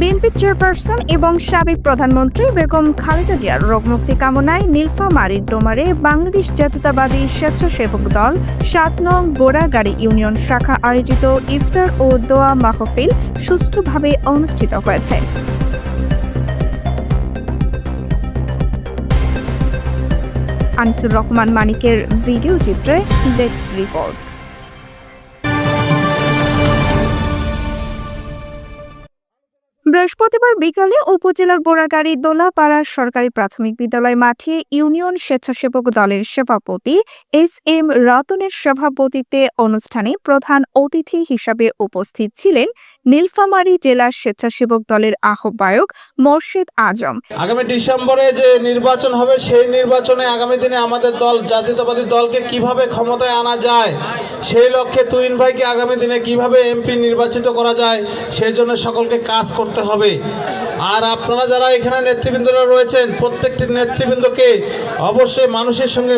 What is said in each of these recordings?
BNP chairperson এবং সাবেক প্রধানমন্ত্রী বেগম খালেদা জিয়ার রোগমুক্তি কামনায় নীলফামারীর ডোমারে বাংলাদেশ জাতীয়তাবাদী স্বেচ্ছাসেবক দল সাত নং বোরাগাড়ি ইউনিয়ন শাখা আয়োজিত ইফতার ও দোয়া মাহফিল সুষ্ঠুভাবে অনুষ্ঠিত হয়েছে। আনিসুর রহমান মানিকের ভিডিও চিত্রে ডেস্ক রিপোর্ট। বৃহস্পতিবার বিকালে উপজেলার বোরাগাড়ি দোলাপাড়া সরকারি প্রাথমিক বিদ্যালয় মাঠে ইউনিয়ন স্বেচ্ছাসেবক দলের সভাপতি এস এম রতনের সভাপতিত্বে অনুষ্ঠানে প্রধান অতিথি হিসাবে উপস্থিত ছিলেন নীলফামারী জেলা স্বেচ্ছাসেবক দলের আহ্বায়ক মোর্শেদ আজম। আগামী ডিসেম্বরে যে নির্বাচন হবে, সেই নির্বাচনে আগামী দিনে আমাদের দল, জাতীয়তাবাদী দলকে কীভাবে ক্ষমতায় আনা যায়, সেই লক্ষ্যে তুইন ভাইকে আগামী দিনে কীভাবে এমপি নির্বাচিত করা যায়, সেই জন্য সকলকে কাজ করতে হবে। আর আপনারা যারা এখানে নেতৃবৃন্দরা রয়েছেন, প্রত্যেকটি নেতৃবৃন্দকে অবশ্যই মানুষের সঙ্গে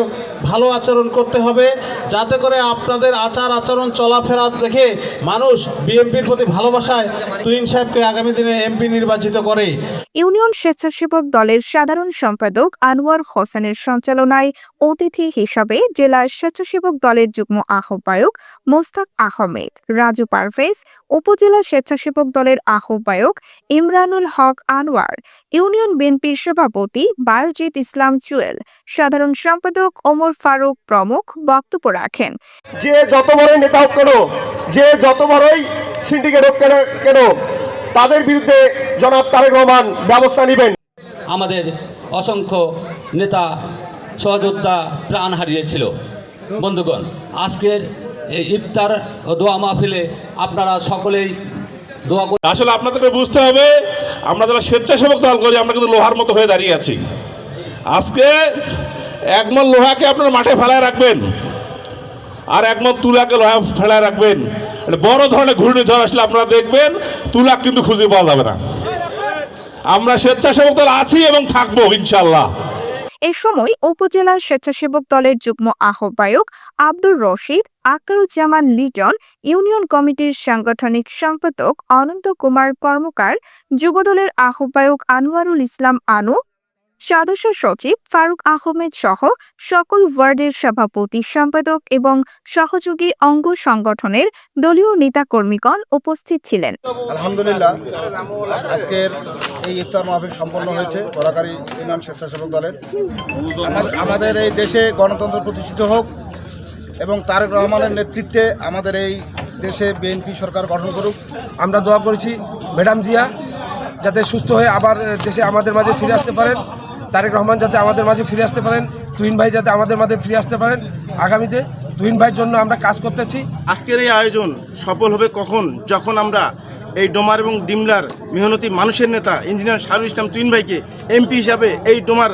ভালো আচরণ করতে হবে, যাতে করে আপনাদের আচার আচরণ চলাফেরা দেখে মানুষ বিএনপির প্রতি ভালোবাসায় তুইন সাহেবকে আগামী দিনে এমপি নির্বাচিত করে। ইউনিয়ন স্বেচ্ছাসেবক দলের সাধারণ সম্পাদক আনোয়ার হোসেনের সঞ্চালনায় অতিথি হিসাবে জেলা স্বেচ্ছাসেবক দলের যুগ্ম আহ্বায়ক মোস্তাক আহমেদ, রাজু পারভেজ, উপজেলা স্বেচ্ছাসেবক দলের আহ্বায়ক ইমরানুল হক আনোয়ার ইউনিয়ন বিএনপির সভাপতি বায়ুজিৎ ইসলাম চুয়েল সাধারণ সম্পাদক ওমর ফারুক প্রমুখ বক্তব্য রাখেন। যে যত বড়ই নেতা হোক কেন যে যত বড়ই সিন্ডিকেট হোক কেন কেন তাদের বিরুদ্ধে জনাব তারেক রহমান ব্যবস্থা নেবেন। আমাদের অসংখ্য নেতা সহযোদ্ধা প্রাণ হারিয়েছিল। বন্ধুগণ আজকের এই ইফতার ও দোয়া মাহফিলে আপনারা সকলেই দোয়া করে আসলে আপনাদেরকে বুঝতে হবে আমরা যারা স্বেচ্ছাসেবক দল করি আমরা কিন্তু লোহার মতো হয়ে দাঁড়িয়ে আছি। আজকে একমন লোহাকে আপনার মাঠে ফেলায় রাখবেন আর একমন তুলাকে লোহা ফেলায় রাখবেন। বড় ধরনের ঘূর্ণিঝড় আসলে আপনারা দেখবেন তুলা কিন্তু খুঁজে পাওয়া যাবে না। আমরা স্বেচ্ছাসেবক দল আছি এবং থাকব ইনশাল্লাহ এ সময় উপজেলা স্বেচ্ছাসেবক দলের যুগ্ম আহ্বায়ক আব্দুর রশিদ আক্তারুজ্জামান লিটন, ইউনিয়ন কমিটির সাংগঠনিক সম্পাদক অনন্ত কুমার কর্মকার, যুবদলের আহ্বায়ক আনোয়ারুল ইসলাম আনু, সদস্য সচিব ফারুক আহমেদ সহ সকল ওয়ার্ডের সভাপতি সম্পাদক এবং সহযোগী অঙ্গ সংগঠনের দলীয় নেতাকর্মীগণ উপস্থিত ছিলেন। আলহামদুলিল্লাহ, আজকের এই ইফতার মাহফিল সম্পন্ন হয়েছে ইউনিয়ন স্বেচ্ছাসেবক দলের। আমাদের এই দেশে গণতন্ত্র প্রতিষ্ঠিত হোক এবং তারেক রহমানের নেতৃত্বে আমাদের এই দেশে বিএনপি সরকার গঠন করুক। আমরা দোয়া করেছি ম্যাডাম জিয়া, যাতে সুস্থ হয়ে আবার দেশে আমাদের মাঝে ফিরে আসতে পারেন। তারেক রহমান যাতে আমাদের মাঝে ফিরে আসতে পারেন। তুহিন ভাই যাতে আমাদের মাঝে ফিরে আসতে পারেন। আগামীতে তুহিন ভাইয়ের জন্য আমরা কাজ করতেছি আজকের এই আয়োজন সফল হবে কখন? যখন আমরা এই ডোমার এবং ডিমলার মেহনতি মানুষের নেতা, ইঞ্জিনিয়ার শাহরুল ইসলাম তুইন ভাইকে এমপি হিসাবে এই ডোমার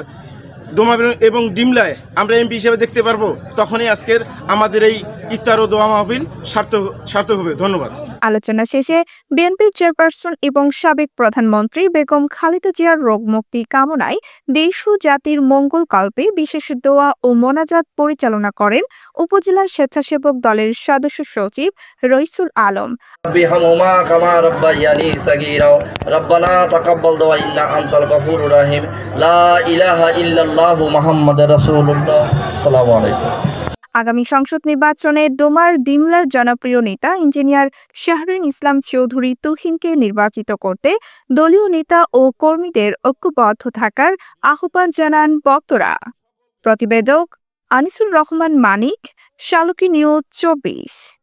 ডোমা এবং ডিমলায় আমরা এমপি হিসেবে দেখতে পারব, তখনই আজকের আমাদের এই ইফতার ও দোয়া মাহফিল সার্থক সার্থক হবে। ধন্যবাদ। আলোচনা শেষে বিএনপির চেয়ারপারসন এবং সাবেক প্রধানমন্ত্রী বেগম খালেদা জিয়ার রোগমুক্তি কামনায় দেশ ও জাতির মঙ্গল কল্পে বিশেষ দোয়া ও মোনাজাত পরিচালনা করেন উপজেলা স্বেচ্ছাসেবক দলের সদস্য সচিব রইসুল আলম بهمهما كما ربياني صغيرا ربنا تقبل دعاء إنك أنت الغفور الرحيم لا إله إلا الله محمد رسول الله السلام عليكم আগামী সংসদ নির্বাচনে ডোমার ডিমলার জনপ্রিয় নেতা ইঞ্জিনিয়ার শাহরিন ইসলাম চৌধুরী তুহিনকে নির্বাচিত করতে দলীয় নেতা ও কর্মীদের ঐক্যবদ্ধ থাকার আহ্বান জানান বক্তরা প্রতিবেদক আনিসুর রহমান মানিক, শালুকি নিউজ চব্বিশ।